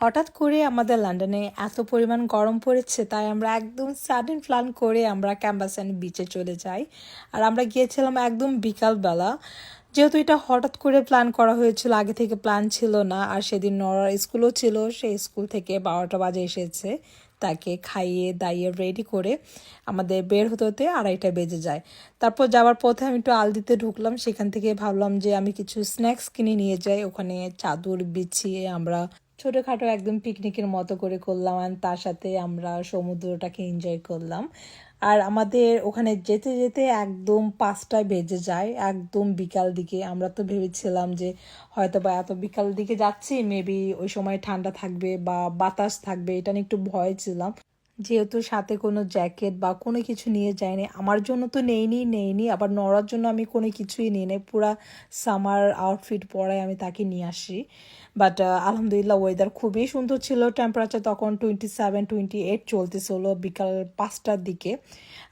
হঠাৎ করে আমাদের লন্ডনে এত পরিমাণ গরম পড়েছে, তাই আমরা একদম সাডেন প্ল্যান করে আমরা ক্যাম্বাসন বিচে চলে যাই। আর আমরা গিয়েছিলাম একদম বিকালবেলা। যেহেতু এটা হঠাৎ করে প্ল্যান করা হয়েছিল, আগে থেকে প্ল্যান ছিল না, আর সেদিন নরার স্কুলও ছিল, সেই স্কুল থেকে বারোটা বাজে এসেছে। তাকে খাইয়ে, দাইয়ে রেডি করে আমাদের বের হতে হতে আড়াইটা বেজে যায়। তারপর যাওয়ার পথে আমি একটু আলদিতে ঢুকলাম, সেখান থেকে ভাবলাম যে আমি কিছু স্ন্যাক্স কিনে নিয়ে যাই। ওখানে চাদর বিছিয়ে আমরা ছোটোখাটো একদম পিকনিকের মতো করে করলাম আর তার সাথে আমরা সমুদ্রটাকে এনজয় করলাম। আর আমাদের ওখানে যেতে যেতে একদম পাঁচটায় বেজে যায়, একদম বিকাল দিকে। আমরা তো ভেবেছিলাম যে হয়তো বা এত বিকাল দিকে যাচ্ছি মেবি ওই সময় ঠান্ডা থাকবে বা বাতাস থাকবে, এটা নিয়ে একটু ভয় ছিলাম। যেহেতু সাথে কোনো জ্যাকেট বা কোনো কিছু নিয়ে যায়নি, আমার জন্য তো নেইনি নেইনি। আবার নড়ার জন্য আমি কোনো কিছুই নিই নাই। পুরা সামার আউটফিট পরায় আমি তাকে নিয়ে আসি। বাট আলহামদুলিল্লাহ ওয়েদার খুবই সুন্দর ছিল। টেম্পারেচার তখন টোয়েন্টি সেভেন টোয়েন্টি এইট চলতেছিল বিকাল পাঁচটার দিকে।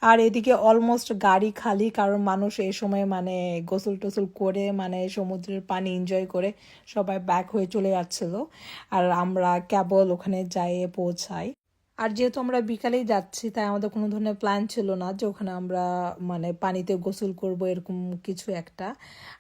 আর এদিকে অলমোস্ট গাড়ি খালি, কারণ মানুষ এই সময় মানে গোসল টোসল করে মানে সমুদ্রের পানি এনজয় করে সবাই ব্যাক হয়ে চলে যাচ্ছিল। আর আমরা কেবল ওখানে যাইয়ে পৌঁছাই। আর যেহেতু আমরা বিকালেই যাচ্ছি, তাই আমাদের কোনো ধরনের প্ল্যান ছিল না যে ওখানে আমরা মানে পানিতে গোসল করব, এরকম কিছু একটা।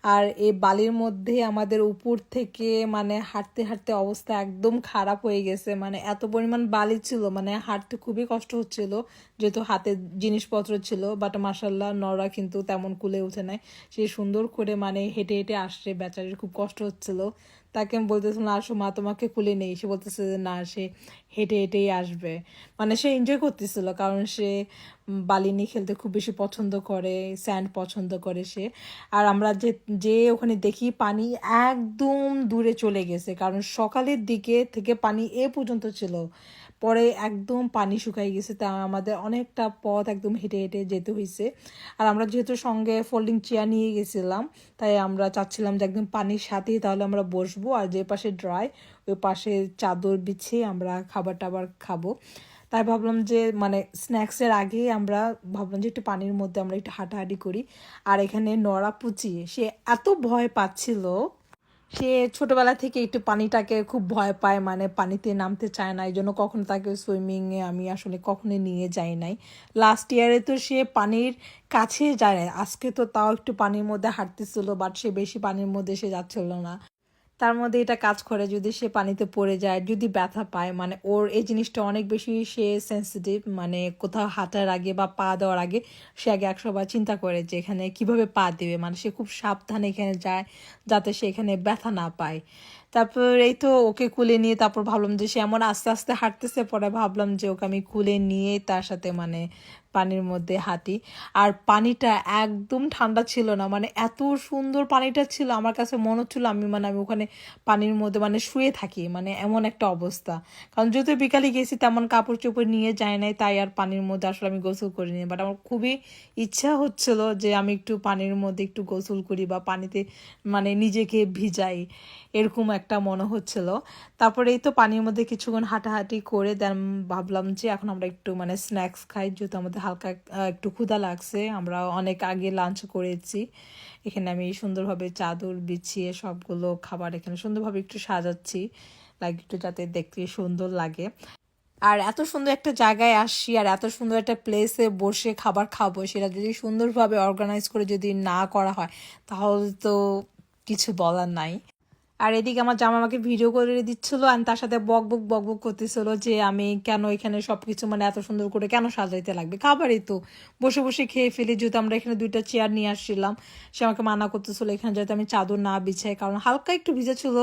আর এই বালির মধ্যে আমাদের উপর থেকে মানে হাঁটতে হাঁটতে অবস্থা একদম খারাপ হয়ে গেছে। মানে এত পরিমাণ বালি ছিল মানে হাঁটতে খুবই কষ্ট হচ্ছিল। যেহেতু হাতে জিনিসপত্র ছিল বাট মাসাল্লাহ নরা কিন্তু তেমন কুলে উঠে নাই। সে সুন্দর করে মানে হেঁটে হেঁটে আসছে, বেচারির খুব কষ্ট হচ্ছিল। তাকে আমি বলতেছিলাম আসো, মা তোমাকে খুলে নেই। সে বলতেছে যে, না, সে হেঁটে হেঁটেই আসবে। মানে সে এনজয় করতেছিল, কারণ সে বালি নিয়ে খেলতে খুব বেশি পছন্দ করে, স্যান্ড পছন্দ করে সে। আর আমরা যে যে ওখানে দেখি পানি একদম দূরে চলে গেছে, কারণ সকালের দিকে থেকে পানি এ পর্যন্ত ছিল। পরে একদম পানি শুকাই গেছে, তা আমাদের অনেকটা পথ একদম হেঁটে হেঁটে যেতে হয়েছে আর আমরা যেহেতু সঙ্গে ফোল্ডিং চেয়ার নিয়ে গেছিলাম, তাই আমরা চাচ্ছিলাম যে একদম পানির সাথেই তাহলে আমরা বসবো, আর যে পাশে ড্রাই ওই পাশে চাদর বিছিয়ে আমরা খাবার টাবার খাব। তাই ভাবলাম যে মানে স্ন্যাক্সের আগে আমরা ভাবলাম যে একটু পানির মধ্যে আমরা একটু হাঁটাহাঁটি করি। আর এখানে নড়া পুচিয়ে সে এত ভয় পাচ্ছিল, সে ছোটবেলা থেকে একটু পানিটাকে খুব ভয় পায় মানে পানিতে নামতে চায় না এই জন্য কখনো তাকে সুইমিংয়ে আমি আসলে কখনো নিয়ে যাই নাই। লাস্ট ইয়ারে তো সে পানির কাছে যায়, আজকে তো তাও একটু পানির মধ্যে হাঁটতেছিল বাট সে বেশি পানির মধ্যে সে যাচ্ছিল না। তার মধ্যে এটা কাজ করে যদি সে পানিতে পড়ে যায়, যদি ব্যথা পায় মানে ওর এই জিনিসটা অনেক বেশি সে সেন্সিটিভ মানে কোথাও হাঁটার আগে বা পা দেওয়ার আগে সে আগে একশোবার চিন্তা করে যে এখানে কীভাবে পা দেবে। মানে সে খুব সাবধানে এখানে যায় যাতে সে এখানে ব্যথা না পায়। তারপর এই তো ওকে কুলে নিয়ে তারপর ভাবলাম যে সে এমন আস্তে আস্তে হাঁটতেছে, পরে ভাবলাম যে ওকে আমি কুলে নিয়ে তার সাথে মানে পানির মধ্যে হাঁটি। আর পানিটা একদম ঠান্ডা ছিল না মানে এত সুন্দর পানিটা ছিল, আমার কাছে মনে হচ্ছিল আমি মানে আমি ওখানে পানির মধ্যে মানে শুয়ে থাকি মানে এমন একটা অবস্থা। কারণ যেহেতু বিকালে গেছি, তেমন কাপড় চোপড় নিয়ে যায় নাই, তাই আর পানির মধ্যে আসলে আমি গোসল করিনি। বাট আমার খুবই ইচ্ছা হচ্ছিল যে আমি একটু পানির মধ্যে একটু গোসল করি বা পানিতে মানে নিজেকে ভিজাই, এরকম একটা মনে হচ্ছিল। তারপরে এই তো পানির মধ্যে কিছুক্ষণ হাঁটাহাঁটি করে দেন ভাবলাম যে এখন আমরা একটু মানে স্ন্যাক্স খাই, যেহেতু আমাদের হালকা একটু ক্ষুধা লাগছে, আমরা অনেক আগে লাঞ্চ করেছি। এখানে আমি সুন্দরভাবে চাদর বিছিয়ে সবগুলো খাবার এখানে সুন্দরভাবে একটু সাজাচ্ছি লাইক একটু যাতে দেখতে সুন্দর লাগে। আর এত সুন্দর একটা জায়গায় আসছি আর এত সুন্দর একটা প্লেসে বসে খাবার খাব, সেটা যদি সুন্দরভাবে অর্গানাইজ করে যদি না করা হয়, তাহলে তো কিছু বলার নাই। আর এদিকে আমার জামা আমাকে ভিডিও করে দিচ্ছিল আর তার সাথে বক বক বক বক করতেছিল যে আমি কেন এখানে সব কিছু মানে এত সুন্দর করে কেন সাজাইতে লাগবে? খাবারই তো। বসে বসে খেয়ে ফেলি, যেহেতু আমরা এখানে দুইটা চেয়ার নিয়ে আসছিলাম, সে আমাকে মানা করতেছিল এখানে যাতে আমি চাদর না বিছাই, কারণ হালকা একটু ভিজেছিল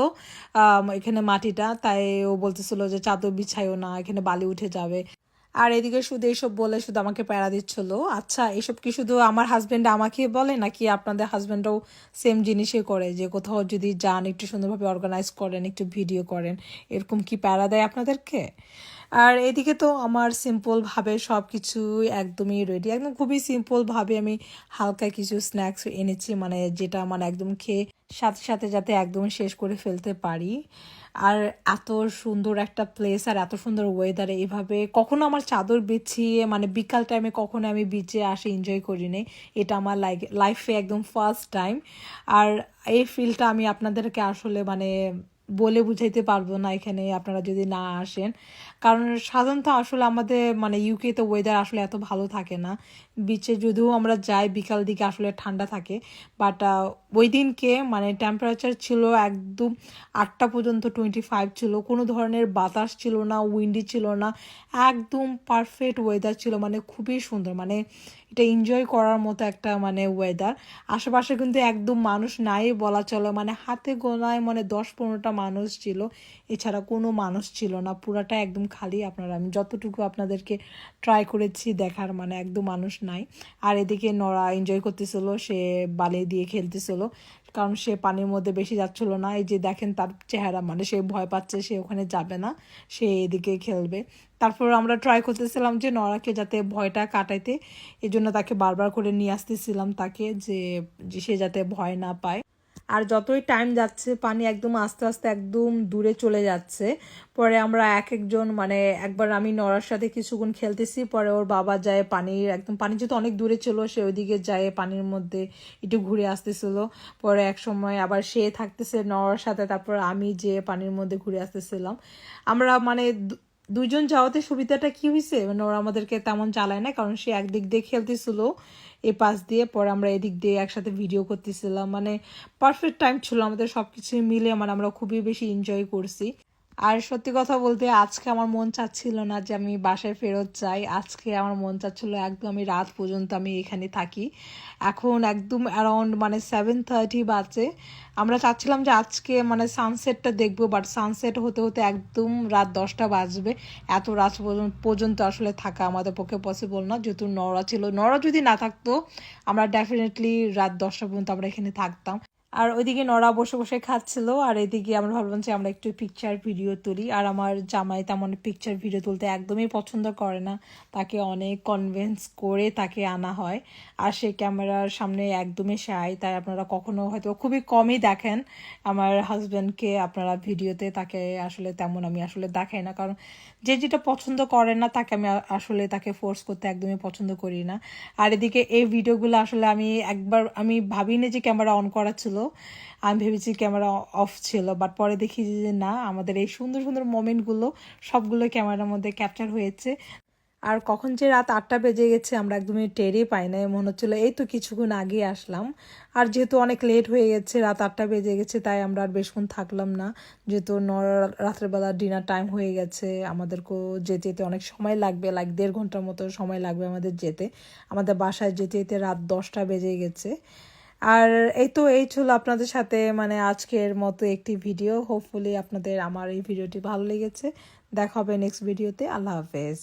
এখানে মাটিটা, তাই ও বলতেছিল যে চাদর বিছাইও না, এখানে বালি উঠে যাবে। আর এদিকে শুধু এইসব বলে শুধু আমাকে প্যারা দিচ্ছিল। আচ্ছা এসব কি শুধু আমার হাজব্যান্ড আমাকে বলে, নাকি আপনাদের হাজব্যান্ডও সেম জিনিসই করে? যে কোথাও যদি যান, একটু সুন্দরভাবে অর্গানাইজ করেন, একটু ভিডিও করেন, এরকম কি প্যারা দেয় আপনাদেরকে? আর এদিকে তো আমার সিম্পলভাবে সব কিছু একদমই রেডি একদম খুবই সিম্পলভাবে আমি হালকা কিছু স্ন্যাক্স এনেছি মানে যেটা মানে একদম খেয়ে সাথে সাথে যাতে একদম শেষ করে ফেলতে পারি। আর এত সুন্দর একটা প্লেস আর এত সুন্দর ওয়েদারে এভাবে কখনো আমার চাদর বিছিয়ে মানে বিকাল টাইমে কখনো আমি বিচে আসে এনজয় করি করিনি এটা আমার লাইফে একদম ফার্স্ট টাইম আর এই ফিলটা আমি আপনাদেরকে আসলে মানে বলে বুঝাইতে পারব না এখানে, আপনারা যদি না আসেন। কারণ সাধারণত আসলে আমাদের মানে ইউকেতে ওয়েদার আসলে এত ভালো থাকে না। বিচে যদিও আমরা যাই, বিকাল দিকে আসলে ঠান্ডা থাকে। বাট ওই দিনকে মানে টেম্পারেচার ছিল একদম আটটা পর্যন্ত টোয়েন্টি ফাইভ ছিল। কোনো ধরনের বাতাস ছিল না উইন্ডি ছিল না। একদম পারফেক্ট ওয়েদার ছিল। মানে খুবই সুন্দর। মানে এটা এনজয় করার মতো একটা মানে ওয়েদার আশেপাশে কিন্তু একদম মানুষ নাই বলা চলে। মানে হাতে গোনায় মানে দশ পনেরোটা মানুষ ছিল। এছাড়া কোনো মানুষ ছিল না। পুরাটা একদম খালি আপনারা, আমি যতটুকু আপনাদেরকে ট্রাই করেছি দেখার মানে একদম মানুষ নাই। আর এদিকে নড়া এনজয় করতেছিল, সে বালি দিয়ে খেলতেছিল, কারণ সে পানির মধ্যে বেশি যাচ্ছিল না। এই যে দেখেন তার চেহারা মানে সে ভয় পাচ্ছে, সে ওখানে যাবে না, সে এদিকে খেলবে। তারপর আমরা ট্রাই করতেছিলাম যে নরাকে যাতে ভয়টা কাটাইতে এই জন্য তাকে বারবার করে নিয়ে আসতেছিলাম তাকে যে সে যাতে ভয় না পায়। আর যতই টাইম যাচ্ছে, পানি একদম আস্তে আস্তে একদম দূরে চলে যাচ্ছে। পরে আমরা এক একজন মানে একবার আমি নরার সাথে কিছুক্ষণ খেলতেছি, পরে ওর বাবা যায় পানির একদম, পানি যেহেতু অনেক দূরে ছিল, সে ওইদিকে যায় পানির মধ্যে একটু ঘুরে আসতেছিল। পরে এক সময় আবার সে থাকতেছে নরার সাথে, তারপর আমি যে পানির মধ্যে ঘুরে আসতেছিলাম। আমরা মানে দুজন যাওয়াতে সুবিধাটা কি হয়েছে মানে ওরা আমাদেরকে তেমন চালায় না, কারণ সে একদিক দিয়ে খেলতেছিল। এই পাশ দিয়ে, পরে আমরা এদিক দিয়ে একসাথে ভিডিও করতেছিলাম। মানে পারফেক্ট টাইম ছিল আমাদের সব কিছু মিলে মানে আমরা খুবই বেশি এনজয় করছি। আর সত্যি কথা বলতে, আজকে আমার মন চাচ্ছিল না যে আমি বাসায় ফেরত যাই। আজকে আমার মন চাচ্ছিল একদম আমি রাত পর্যন্ত আমি এখানে থাকি। এখন একদম অ্যারাউন্ড মানে সেভেন থার্টি বাজে। আমরা চাচ্ছিলাম যে আজকে মানে সানসেটটা দেখব বাট সানসেট হতে হতে একদম রাত দশটা বাজবে। এত রাত পর্যন্ত আসলে থাকা আমাদের পক্ষে পসিবল না। যেহেতু নড়া ছিল নড়া যদি না থাকতো, আমরা ডেফিনেটলি রাত দশটা পর্যন্ত আমরা এখানে থাকতাম। আর ওইদিকে নড়া বসে বসে খাচ্ছিল, আর এদিকে আমরা ভাবলাম যে আমরা একটু পিকচার ভিডিও তুলি। আর আমার জামাই তেমন পিকচার ভিডিও তুলতে একদমই পছন্দ করে না। তাকে অনেক কনভিন্স করে তাকে আনা হয়। আর সে ক্যামেরার সামনে একদমই শাই তাই আপনারা কখনো হয়তো খুবই কমই দেখেন। আমার হাজব্যান্ডকে আপনারা ভিডিওতে তাকে আসলে তেমন আমি আসলে দেখাই না। কারণ যে যেটা পছন্দ করে না, তাকে আমি আসলে তাকে ফোর্স করতে একদমই পছন্দ করি না। আর এদিকে এই ভিডিওগুলো আসলে আমি একবার, আমি ভাবিনি যে ক্যামেরা অন করা ছিল। আমি ভেবেছি ক্যামেরা অফ ছিল বাট পরে দেখি যে না, আমাদের এই সুন্দর সুন্দর মোমেন্টগুলো সবগুলো ক্যামেরার মধ্যে ক্যাপচার হয়েছে। আর কখন যে রাত আটটা বেজে গেছে, আমরা একদমই টেরই পাই না মনে হচ্ছিল এই তো কিছুক্ষণ আগে আসলাম। আর যেহেতু অনেক লেট হয়ে গেছে, রাত আটটা বেজে গেছে, তাই আমরা আর বেশক্ষণ থাকলাম না। যেহেতু ন- রাত্রেবেলা ডিনার টাইম হয়ে গেছে, আমাদেরকেও যেতে যেতে অনেক সময় লাগবে লাইক দেড় ঘণ্টার মতো সময় লাগবে আমাদের যেতে। আমাদের বাসায় যেতে যেতে রাত দশটা বেজে গেছে। আর এই তো এই ছিল আপনাদের সাথে মানে আজকের মতো একটি ভিডিও হোপফুলি আপনাদের আমার এই ভিডিওটি ভালো লেগেছে। দেখা হবে নেক্সট ভিডিওতে আল্লাহ হাফেজ।